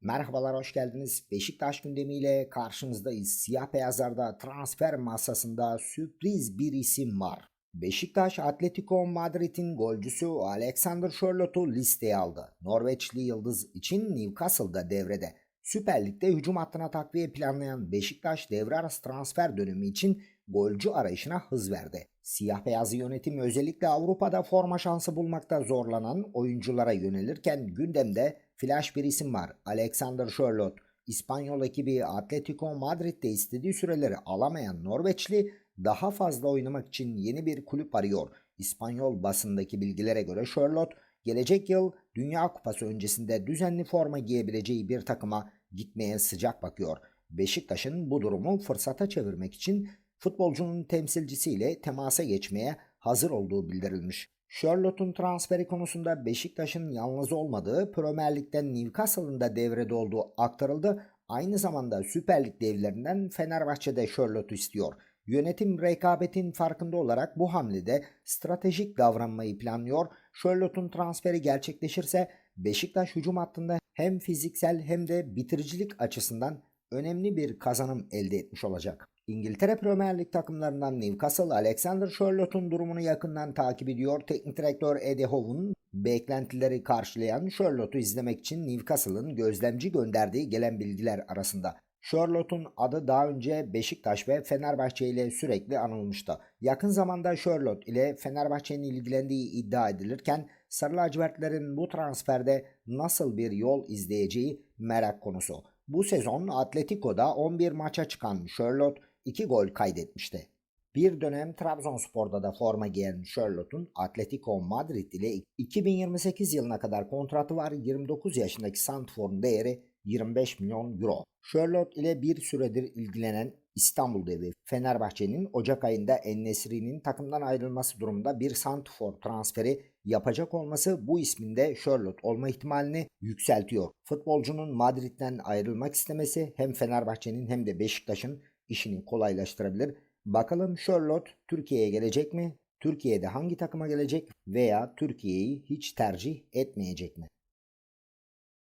Merhabalar, hoş geldiniz. Beşiktaş gündemiyle karşınızdayız. Siyah beyazlarda transfer masasında sürpriz bir isim var. Beşiktaş Atletico Madrid'in golcüsü Alexander Sörlot'u listeye aldı. Norveçli Yıldız için Newcastle'da devrede. Süper Lig'de hücum hattına takviye planlayan Beşiktaş devre arası transfer dönemi için golcü arayışına hız verdi. Siyah beyazlı yönetim özellikle Avrupa'da forma şansı bulmakta zorlanan oyunculara yönelirken gündemde flash bir isim var. Alexander Sörloth. İspanyol ekibi Atletico Madrid'de istediği süreleri alamayan Norveçli daha fazla oynamak için yeni bir kulüp arıyor. İspanyol basındaki bilgilere göre Sherlock gelecek yıl Dünya Kupası öncesinde düzenli forma giyebileceği bir takıma gitmeye sıcak bakıyor. Beşiktaş'ın bu durumu fırsata çevirmek için futbolcunun temsilcisiyle temasa geçmeye hazır olduğu bildirilmiş. Charlotte'un transferi konusunda Beşiktaş'ın yalnız olmadığı Premier Lig'den Newcastle'ın da devrede olduğu aktarıldı. Aynı zamanda Süper Lig devlerinden Fenerbahçe'de Charlotte'u istiyor. Yönetim rekabetin farkında olarak bu hamlede stratejik davranmayı planlıyor. Charlotte'un transferi gerçekleşirse Beşiktaş hücum hattında hem fiziksel hem de bitiricilik açısından önemli bir kazanım elde etmiş olacak. İngiltere Premier Lig takımlarından Newcastle, Alexander Sherlock'un durumunu yakından takip ediyor. Teknik direktör Eddie Howe'un beklentileri karşılayan Sherlock'u izlemek için Newcastle'ın gözlemci gönderdiği gelen bilgiler arasında. Sherlock'un adı daha önce Beşiktaş ve Fenerbahçe ile sürekli anılmıştı. Yakın zamanda Sherlock ile Fenerbahçe'nin ilgilendiği iddia edilirken Sarı lacivertlerin bu transferde nasıl bir yol izleyeceği merak konusu. Bu sezon Atletico'da 11 maça çıkan Sherlock 2 gol kaydetmişti. Bir dönem Trabzonspor'da da forma giyen Sherlock'un Atletico Madrid ile 2028 yılına kadar kontratı var. 29 yaşındaki Santfor'un değeri 25 milyon euro. Sherlock ile bir süredir ilgilenen İstanbul devi Fenerbahçe'nin Ocak ayında Ennesri'nin takımdan ayrılması durumunda bir Santfor transferi yapacak olması bu isminde Sherlock olma ihtimalini yükseltiyor. Futbolcunun Madrid'den ayrılmak istemesi hem Fenerbahçe'nin hem de Beşiktaş'ın işini kolaylaştırabilir. Bakalım Sherlock Türkiye'ye gelecek mi? Türkiye'de hangi takıma gelecek veya Türkiye'yi hiç tercih etmeyecek mi?